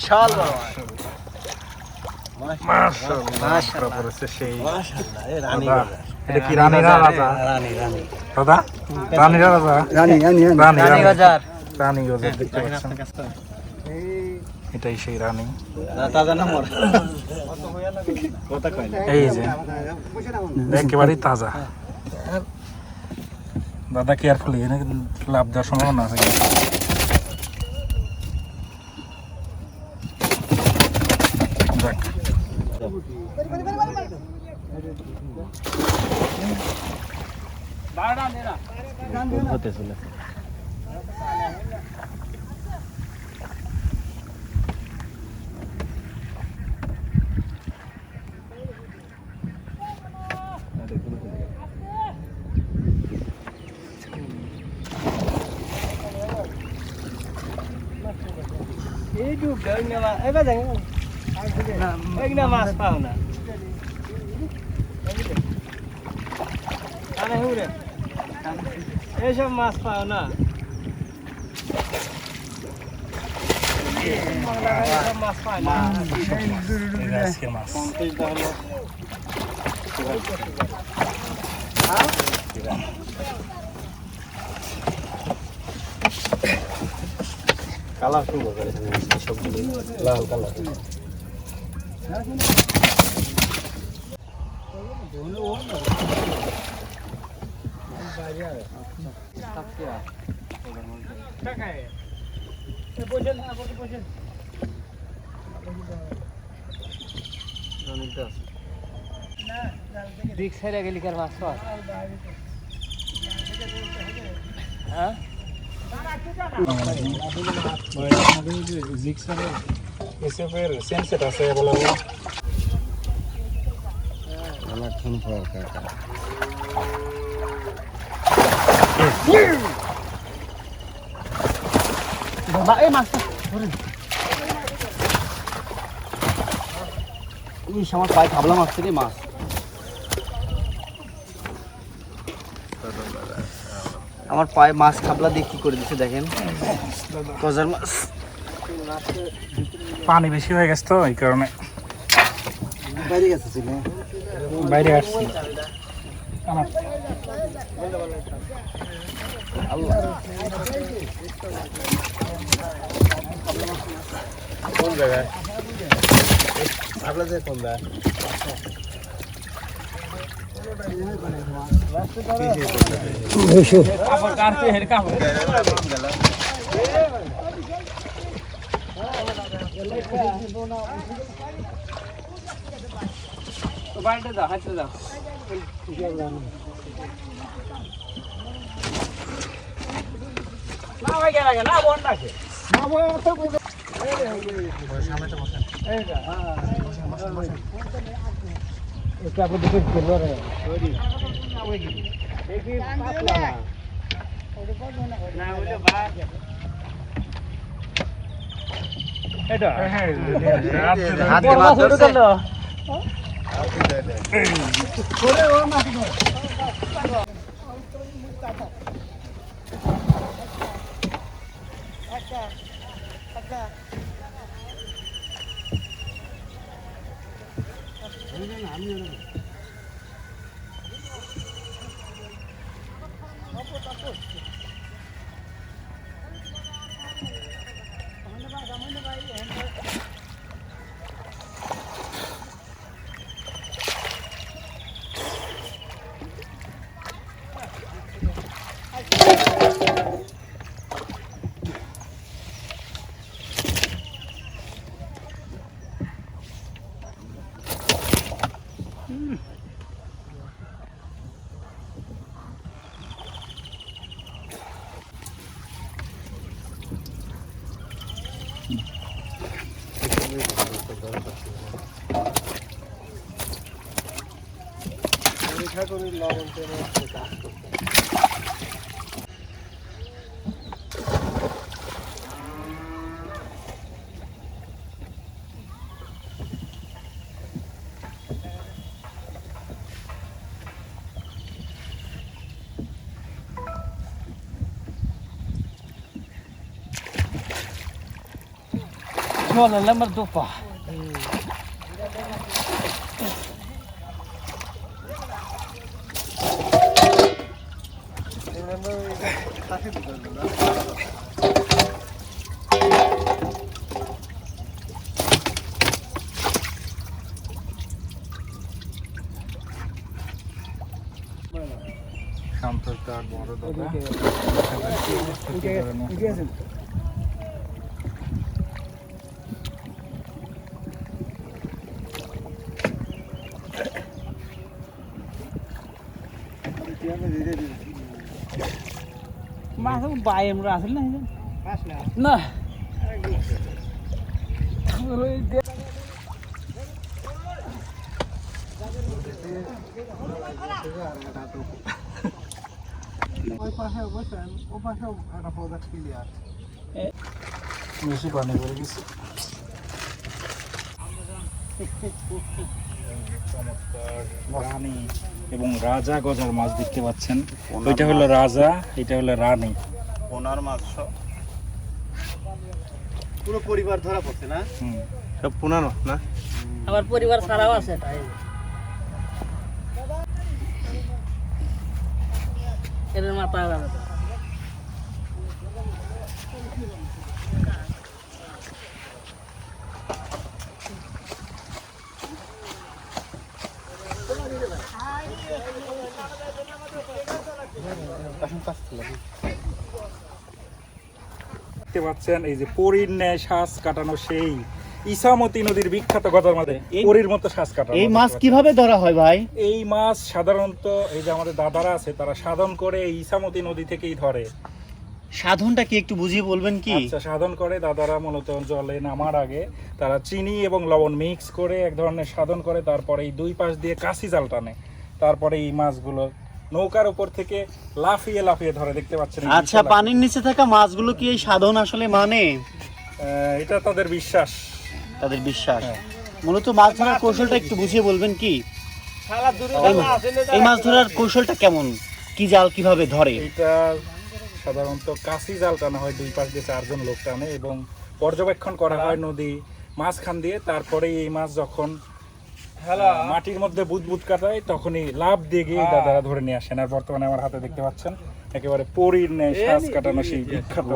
বিশাল বড় এটাই সেই রানী এই যে একেবারেই তাজা দাদা কেয়ারফুলি লাভ দেওয়ার সম্ভাবনা আছে যাক হতে চলে এই ডুব দেয় না এবার যাই না মাছ পাও না আরে হুরে এইসব মাছ পাও না। এইসব মাছ পায় না। এই যে আজকের কালার লাল কালার। দিক সাইডে গেলি কার মাছ পাওয়া হ্যাঁ জিক্সারের আমার পায়ে খাবলা মাছ থেকে মাছ আমার পায়ে মাছ খাবলা দিয়ে কি করে দিচ্ছে দেখেন? কজার মাছ। পানি বেশি হয়ে গেছে তো এই কারণে। বাইরে গেছে বাইরে আসছে। আমার কোন জায়গায়? আপনাদের কোন জায়গায়? কাপড় কাটতে হের কাপড় বাড়িতে যাও হাঁটতে যাও না ভাই গেলা না বোন ডাকে এটা এটা হাত দিয়ে ধরলো করে ও মাটি করে আচ্ছা আচ্ছা আমি না আশা করি লবণ তেল কাজ والله لا دوفه মাছ বাই আমরা আসলে না না Thank you. বেশি পানি পড়ে গেছে রানী এবং রাজা গজার মাছ দেখতে পাচ্ছেন। ওইটা হলো রাজা এটা হলো রানী। ওনার মাছ সব পুরো পরিবার ধরা পড়ছে না? হুম। সব পুনানো না? আমার পরিবার ছাড়াও আছে তাই। মাথা আলাদা। দেখতে পাচ্ছেন এই যে পরীর ন্যায় শ্বাস কাটানো সেই ইসামতি নদীর বিখ্যাত গজার মাঝে পরীর মতো শ্বাস কাটানো এই মাছ কীভাবে ধরা হয় ভাই? এই মাছ সাধারণত এই যে আমাদের দাদারা আছে তারা সাধন করে ইসামতি নদী থেকেই ধরে। সাধনটা কি একটু বুঝিয়ে বলবেন কি? আচ্ছা সাধন করে দাদারা মূলত জলে নামার আগে তারা চিনি এবং লবণ মিক্স করে এক ধরনের সাধন করে তারপরে এই দুই পাশ দিয়ে কাশি জাল টানে। তারপরে এই মাছগুলো নৌকার উপর থেকে লাফিয়ে লাফিয়ে ধরে দেখতে পাচ্ছেন আচ্ছা পানির নিচে থাকা মাছগুলো কি এই সাধন আসলে মানে? এটা তাদের বিশ্বাস। তাদের বিশ্বাস। হ্যাঁ। মূলত মাছ ধরার কৌশলটা একটু বুঝিয়ে বলবেন কি? এই মাছ- ধরার কৌশলটা কেমন? কি জাল কীভাবে ধরে? এটা সাধারণত কাশি জাল টানা হয় দুই পাশ দিয়ে চারজন লোক টানে এবং পর্যবেক্ষণ করা হয় নদী মাঝখান দিয়ে। তারপরে এই মাছ যখন মাটির মধ্যে বুদবুদ কাটায় তখনই লাভ দিয়ে গিয়ে দাদারা ধরে নিয়ে আসেন। আর বর্তমানে আমার হাতে দেখতে পাচ্ছেন একেবারে পরীর নেই শ্বাস কাটানো সেই বিখ্যাত